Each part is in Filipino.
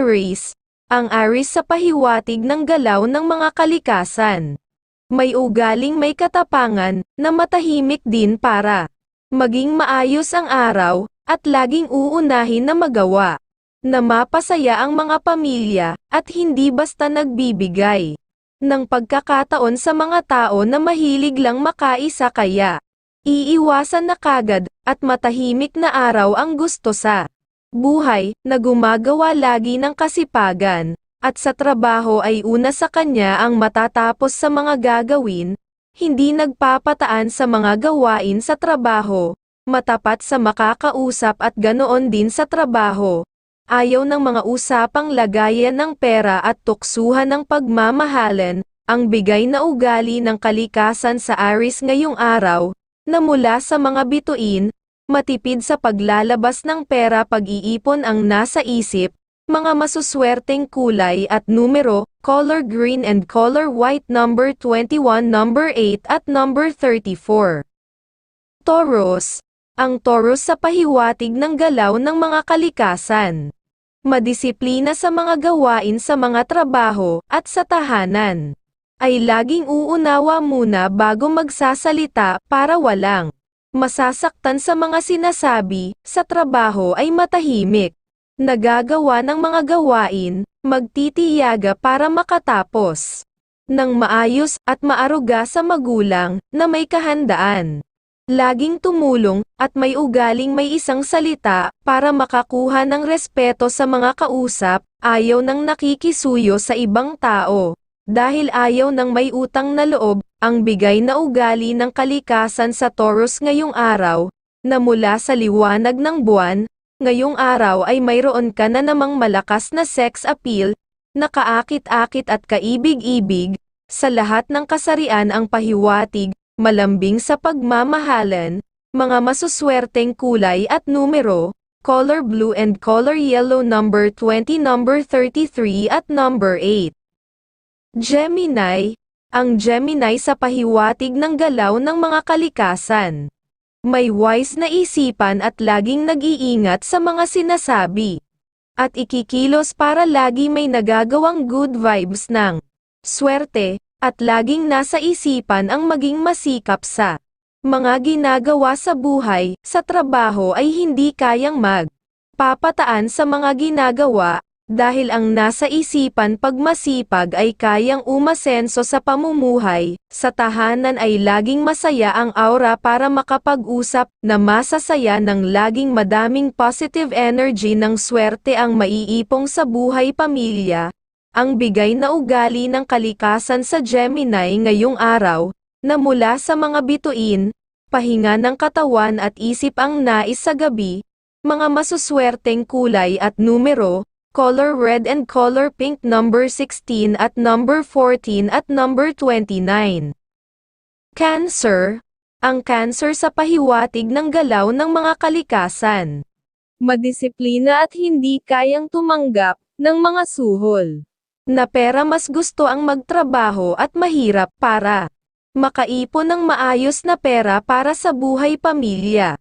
Aries. Ang Aries sa pahiwatig ng galaw ng mga kalikasan. May ugaling may katapangan, na matahimik din para maging maayos ang araw, at laging uunahin na magawa. Na mapasaya ang mga pamilya, at hindi basta nagbibigay ng pagkakataon sa mga tao na mahilig lang makaisa kaya iiwasan na kagad, at matahimik na araw ang gusto sa buhay, na gumagawa lagi ng kasipagan, at sa trabaho ay una sa kanya ang matatapos sa mga gagawin, hindi nagpapataan sa mga gawain sa trabaho, matapat sa makakausap at ganoon din sa trabaho. Ayaw ng mga usapang lagayan ng pera at tuksuhan ng pagmamahalan, ang bigay na ugali ng kalikasan sa Aris ngayong araw, na mula sa mga bituin, matipid sa paglalabas ng pera pag-iipon ang nasa isip, mga masuswerteng kulay at numero, color green and color white number 21 number 8 at number 34. Taurus. Ang Taurus sa pahiwatig ng galaw ng mga kalikasan. Madisiplina sa mga gawain sa mga trabaho at sa tahanan. Ay laging uunawa muna bago magsasalita para walang masasaktan sa mga sinasabi, sa trabaho ay matahimik. Nagagawa ng mga gawain, magtitiyaga para makatapos ng maayos at maaruga sa magulang na may kahandaan. Laging tumulong, at may ugaling may isang salita, para makakuha ng respeto sa mga kausap, ayaw ng nakikisuyo sa ibang tao. Dahil ayaw ng may utang na loob, ang bigay na ugali ng kalikasan sa Taurus ngayong araw, na mula sa liwanag ng buwan, ngayong araw ay mayroon ka na namang malakas na sex appeal, na kaakit-akit at kaibig-ibig, sa lahat ng kasarian ang pahiwatig, malambing sa pagmamahalan, mga masuswerteng kulay at numero, color blue and color yellow number 20 number 33 at number 8. Gemini, ang Gemini sa pahiwatig ng galaw ng mga kalikasan. May wise na isipan at laging nag-iingat sa mga sinasabi. At ikikilos para lagi may nagagawang good vibes ng swerte, at laging nasa isipan ang maging masikap sa mga ginagawa sa buhay, sa trabaho ay hindi kayang mag papataan sa mga ginagawa, dahil ang nasa isipan pag masipag ay kayang umasenso sa pamumuhay, sa tahanan ay laging masaya ang aura para makapag-usap, na masasaya ng laging madaming positive energy ng swerte ang maiipong sa buhay pamilya, ang bigay na ugali ng kalikasan sa Gemini ngayong araw, na mula sa mga bituin, pahinga ng katawan at isip ang nais sa gabi, mga masuswerteng kulay at numero, color red and color pink number 16 at number 14 at number 29. Cancer, ang cancer sa pahiwatig ng galaw ng mga kalikasan. Madisiplina at hindi kayang tumanggap ng mga suhol na pera mas gusto ang magtrabaho at mahirap para makaipon ng maayos na pera para sa buhay pamilya.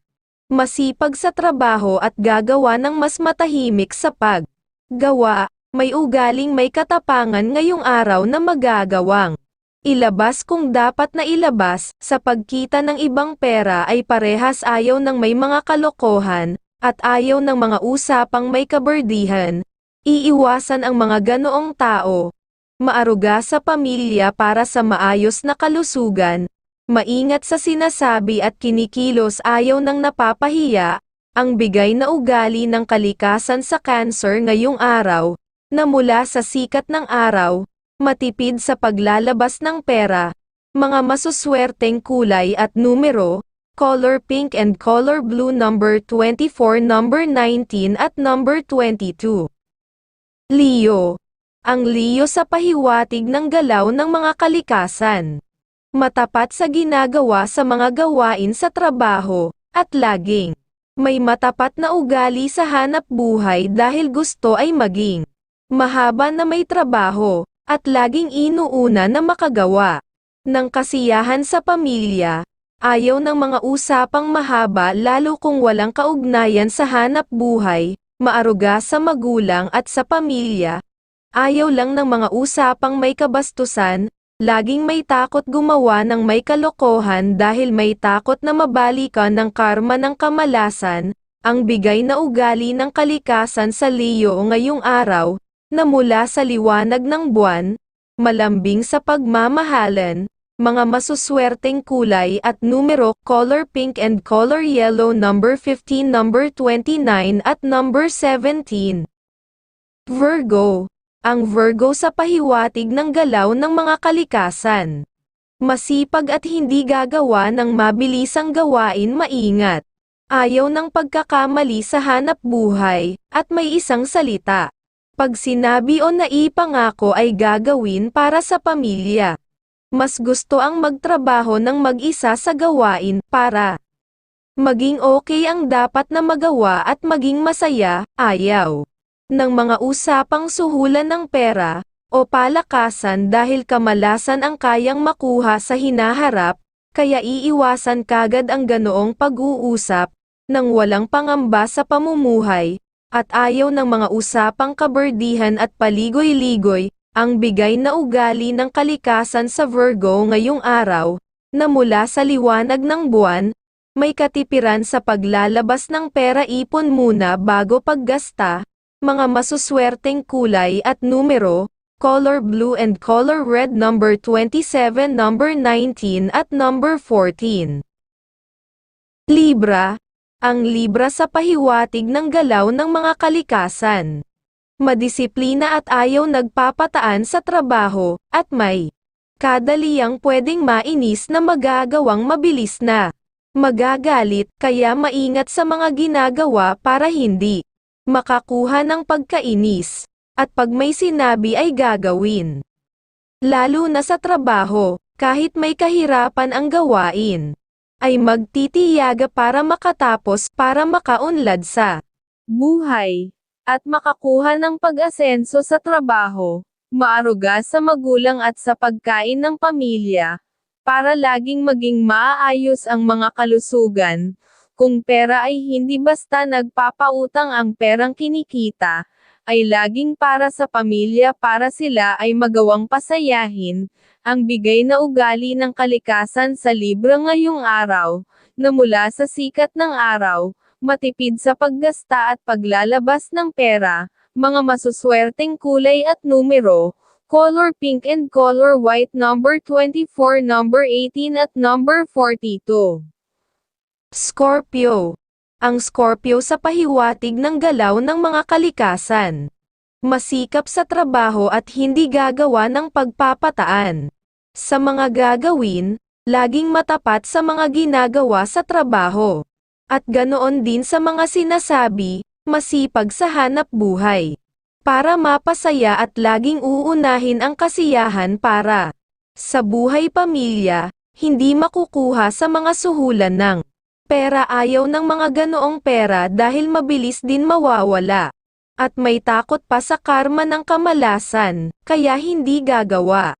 Masipag sa trabaho at gagawa ng mas matahimik sa pag gawa, may ugaling may katapangan ngayong araw na magagawang ilabas kung dapat na ilabas, sa pagkita ng ibang pera ay parehas ayaw ng may mga kalokohan, at ayaw ng mga usapang may kaberdihan, Iiwasan ang mga ganoong tao. Maaruga sa pamilya para sa maayos na kalusugan. Maingat sa sinasabi at kinikilos ayaw ng napapahiya. Ang bigay na ugali ng kalikasan sa cancer ngayong araw, na mula sa sikat ng araw, matipid sa paglalabas ng pera, mga masuswerteng kulay at numero, color pink and color blue number 24 number 19 at number 22. Leo. Ang Leo sa pahiwatig ng galaw ng mga kalikasan. Matapat sa ginagawa sa mga gawain sa trabaho, at laging may matapat na ugali sa hanap buhay dahil gusto ay maging mahaba na may trabaho, at laging inuuna na makagawa ng kasiyahan sa pamilya. Ayaw ng mga usapang mahaba lalo kung walang kaugnayan sa hanap buhay, maaruga sa magulang at sa pamilya, ayaw lang ng mga usapang may kabastusan, laging may takot gumawa ng may kalokohan dahil may takot na mabalikan ng karma ng kamalasan, ang bigay na ugali ng kalikasan sa Leo ngayong araw, na mula sa liwanag ng buwan, malambing sa pagmamahalan, mga masuswerteng kulay at numero color pink and color yellow number 15 number 29 at number 17. Virgo. Ang Virgo sa pahiwatig ng galaw ng mga kalikasan. Masipag at hindi gagawa ng mabilisang gawain maingat. Ayaw ng pagkakamali sa hanap buhay, at may isang salita. Pag sinabi o naipangako ay gagawin para sa pamilya. Mas gusto ang magtrabaho ng mag-isa sa gawain para maging okay ang dapat na magawa at maging masaya, ayaw ng mga usapang suhulan ng pera o palakasan dahil kamalasan ang kayang makuha sa hinaharap, kaya iiwasan kagad ang ganoong pag-uusap nang walang pangamba sa pamumuhay at ayaw ng mga usapang kaberdihan at paligoy-ligoy ang bigay na ugali ng kalikasan sa Virgo ngayong araw, na mula sa liwanag ng buwan, may katipiran sa paglalabas ng pera ipon muna bago paggasta, mga masuswerteng kulay at numero, color blue and color red number 27 number 19 at number 14. Libra, ang Libra sa pahiwatig ng galaw ng mga kalikasan madisiplina at ayaw nagpapataan sa trabaho, at may kadaliyang pwedeng mainis na magagawang mabilis na magagalit, kaya maingat sa mga ginagawa para hindi makakuha ng pagkainis, at pag may sinabi ay gagawin. Lalo na sa trabaho, kahit may kahirapan ang gawain, ay magtitiyaga para makatapos para makaunlad sa buhay at makakuha ng pag-asenso sa trabaho, maaruga sa magulang at sa pagkain ng pamilya, para laging maging maayos ang mga kalusugan. Kung pera ay hindi basta nagpapautang ang perang kinikita, ay laging para sa pamilya para sila ay magawang pasayahin, ang bigay na ugali ng kalikasan sa libro ngayong araw, na mula sa sikat ng araw, matipid sa paggasta at paglalabas ng pera, mga masuswerteng kulay at numero, color pink and color white number 24 number 18 at number 42. Scorpio. Ang Scorpio sa pahiwatig ng galaw ng mga kalikasan. Masikap sa trabaho at hindi gagawa ng pagpapataan. Sa mga gagawin, laging matapat sa mga ginagawa sa trabaho. At ganoon din sa mga sinasabi, masipag sa hanap buhay. Para mapasaya at laging uunahin ang kasiyahan para sa buhay pamilya, hindi makukuha sa mga suhulan ng pera ayaw ng mga ganoong pera dahil mabilis din mawawala. At may takot pa sa karma ng kamalasan, kaya hindi gagawa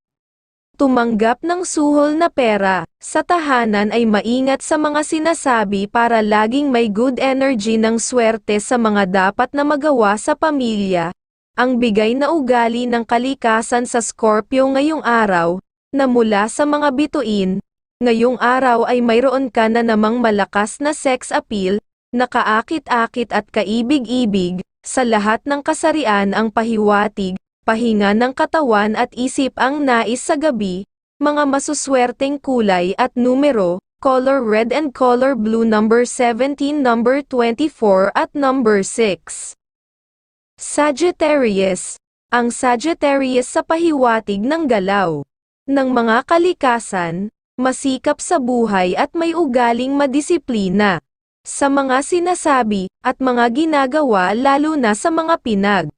tumanggap ng suhol na pera, sa tahanan ay maingat sa mga sinasabi para laging may good energy ng swerte sa mga dapat na magawa sa pamilya. Ang bigay na ugali ng kalikasan sa Scorpio ngayong araw, na mula sa mga bituin, ngayong araw ay mayroon ka na namang malakas na sex appeal, nakaakit-akit at kaibig-ibig, sa lahat ng kasarian ang pahiwatig, pahinga ng katawan at isip ang nais sa gabi, mga masuswerteng kulay at numero, color red and color blue number 17 number 24 at number 6. Sagittarius, ang Sagittarius sa pahiwatig ng galaw ng mga kalikasan, masikap sa buhay at may ugaling madisiplina sa mga sinasabi at mga ginagawa lalo na sa mga pinag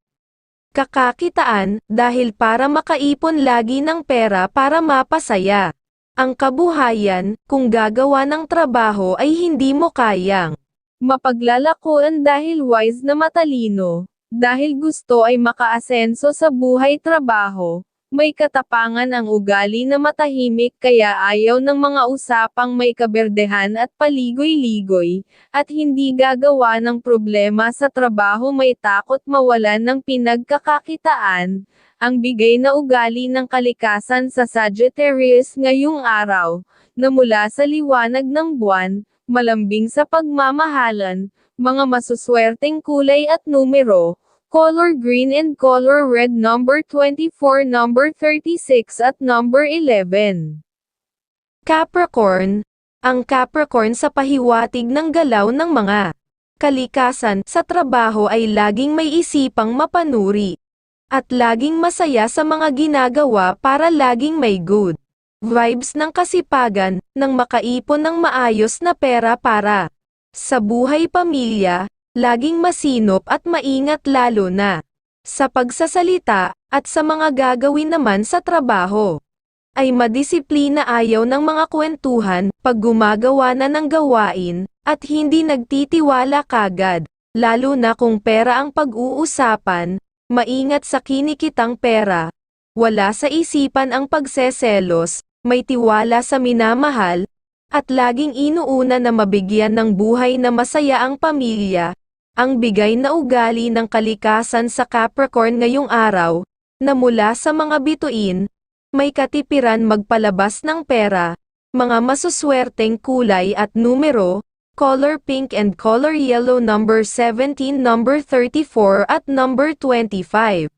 kakakitaan, dahil para makaipon lagi ng pera para mapasaya. Ang kabuhayan, kung gagawa ng trabaho ay hindi mo kayang mapaglalakuan dahil wise na matalino, dahil gusto ay makaasenso sa buhay trabaho, May katapangan ang ugali na matahimik kaya ayaw ng mga usapang may kaberdehan at paligoy-ligoy, at hindi gagawa ng problema sa trabaho may takot mawalan ng pinagkakakitaan, ang bigay na ugali ng kalikasan sa Sagittarius ngayong araw, na mula sa liwanag ng buwan, malambing sa pagmamahalan, mga masuswerteng kulay at numero, color green and color red number 24 number 36 at number 11. Capricorn, ang Capricorn sa pahiwatig ng galaw ng mga kalikasan sa trabaho ay laging may isipang mapanuri at laging masaya sa mga ginagawa para laging may good vibes ng kasipagan nang makaipon ng maayos na pera para sa buhay pamilya, laging masinop at maingat lalo na sa pagsasalita at sa mga gagawin naman sa trabaho. Ay madisiplina ayaw ng mga kwentuhan pag gumagawa na ng gawain at hindi nagtitiwala kagad, lalo na kung pera ang pag-uusapan, maingat sa kinikitang pera. Wala sa isipan ang pagseselos, may tiwala sa minamahal, at laging inuuna na mabigyan ng buhay na masaya ang pamilya, ang bigay na ugali ng kalikasan sa Capricorn ngayong araw, na mula sa mga bituin, may katipiran magpalabas ng pera, mga masuswerteng kulay at numero, color pink and color yellow number 17 number 34 at number 25.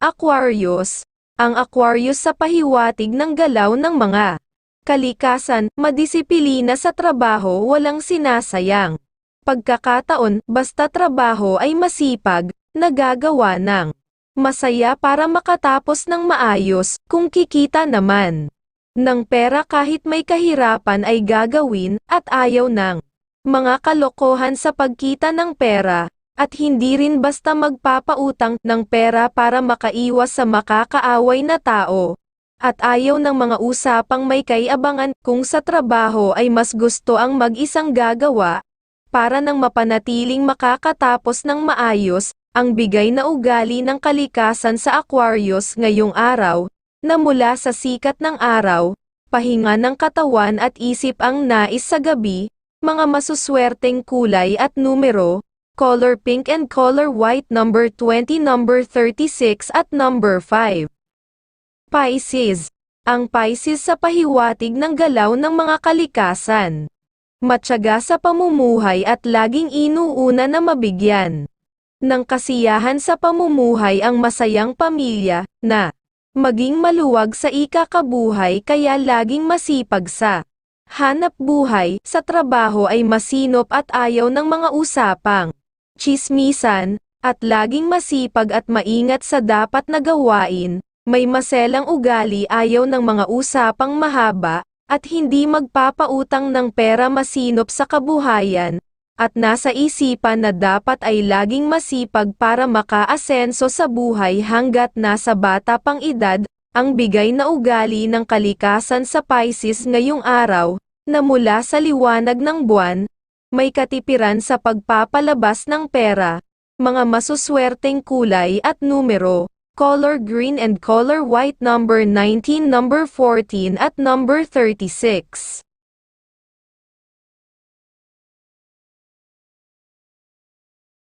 Aquarius, ang Aquarius sa pahiwatig ng galaw ng mga kalikasan, madisipilina sa trabaho walang sinasayang. Pagkakataon, basta trabaho ay masipag, nagagawa ng masaya para makatapos ng maayos, kung kikita naman ng pera kahit may kahirapan ay gagawin, at ayaw ng mga kalokohan sa pagkita ng pera, at hindi rin basta magpapautang ng pera para makaiwas sa makakaaway na tao, at ayaw ng mga usapang may kaiabangan kung sa trabaho ay mas gusto ang mag-isang gagawa, para nang mapanatiling makakatapos ng maayos, ang bigay na ugali ng kalikasan sa Aquarius ngayong araw, na mula sa sikat ng araw, pahinga ng katawan at isip ang nais sa gabi, mga masuswerteng kulay at numero, color pink and color white number 20 number 36 at number 5. Pisces. Ang Pisces sa pahiwatig ng galaw ng mga kalikasan. Matyaga sa pamumuhay at laging inuuna na mabigyan ng kasiyahan sa pamumuhay ang masayang pamilya, na maging maluwag sa ikakabuhay kaya laging masipag sa hanap buhay, sa trabaho ay masinop at ayaw ng mga usapang chismisan, at laging masipag at maingat sa dapat na gawain, may maselang ugali ayaw ng mga usapang mahaba, at hindi magpapautang ng pera masinop sa kabuhayan, at nasa isipan na dapat ay laging masipag para makaasenso sa buhay hanggat nasa bata pang edad, ang bigay na ugali ng kalikasan sa Pisces ngayong araw, na mula sa liwanag ng buwan, may katipiran sa pagpapalabas ng pera, mga masuswerteng kulay at numero, color green and color white number 19 number 14 at number 36.